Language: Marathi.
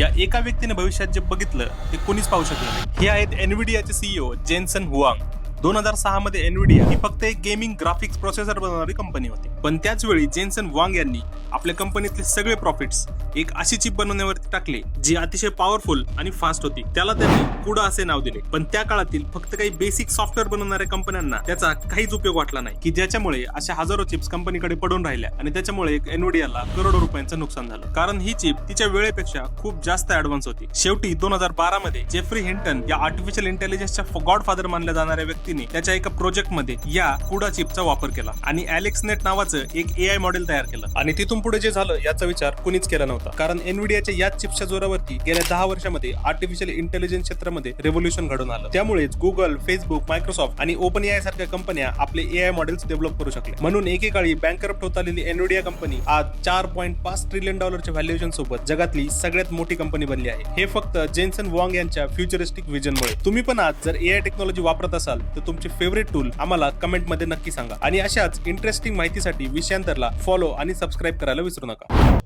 या एका व्यक्तीने भविष्यात जे बघितलं ते कोणीच पाहू शकलं नाही. हे आहेत एनविडियाचे सीईओ जेन्सन हुआंग दोन हजार सहा मध्ये एनव्हिडिया ही फक्त एक गेमिंग ग्राफिक्स प्रोसेसर बनवणारी कंपनी होती. पण त्याच वेळी जेन्सन वांग यांनी आपल्या कंपनीतले सगळे प्रॉफिट्स एक अशी चिप बनवण्यावरती टाकले जी अतिशय पॉवरफुल आणि फास्ट होती. त्याला त्यांनी कुडा असे नाव दिले. पण त्या काळातील फक्त काही बेसिक सॉफ्टवेअर बनवणाऱ्या कंपन्यांना त्याचा काहीच उपयोग वाटला नाही की ज्याच्यामुळे अशा हजारो चिप्स कंपनीकडे पडून राहिल्या आणि त्याच्यामुळे एक एनविडियाला करोडो रुपयांचं नुकसान झालं. कारण ही चिप तिच्या वेळेपेक्षा खूप जास्त ऍडव्हान्स होती. शेवटी दोन हजार बारा मध्ये जेफ्री हिंटन या आर्टिफिशियल इंटेलिजन्सच्या गॉडफादर मानल्या जाणाऱ्या व्यक्ती व्यक्तीने त्याच्या एका प्रोजेक्टमध्ये या कुडा चिपचा वापर केला आणि अलेक्स नेट नावाचं एक ए आय मॉडेल तयार केलं. आणि तिथून पुढे जे झालं याचा विचार कुणीच केला नव्हता. कारण एनविडियाच्या याच चिप्सच्या जोरावरती गेल्या दहा वर्षामध्ये आर्टिफिशियल इंटेलिजन्स क्षेत्रामध्ये रेव्होल्युशन घडून आलं. त्यामुळेच गुगल फेसबुक मायक्रोसॉफ्ट आणि ओपन ए आय सारख्या कंपन्या आपले ए आय मॉडेल्स डेव्हलप करू शकले म्हणून एकेकाळी बँकरप्ट होत आलेली एनविडिया कंपनी आज चार पॉईंट पाच ट्रिलियन डॉलरच्या व्हॅल्युएशन सोबत जगातली सगळ्यात मोठी कंपनी बनली आहे. हे फक्त जेन्सन वॉंग यांच्या फ्युचरिस्टिक विजनमुळे तुम्ही पण आज जर ए आय टेक्नॉलॉजी वापरत असाल तर तुमचे फेवरेट टूल आम्हाला कमेंटमध्ये नक्की सांगा. आणि अशाच इंटरेस्टिंग माहितीसाठी विषयांतरला फॉलो आणि सबस्क्राईब करायला विसरू नका.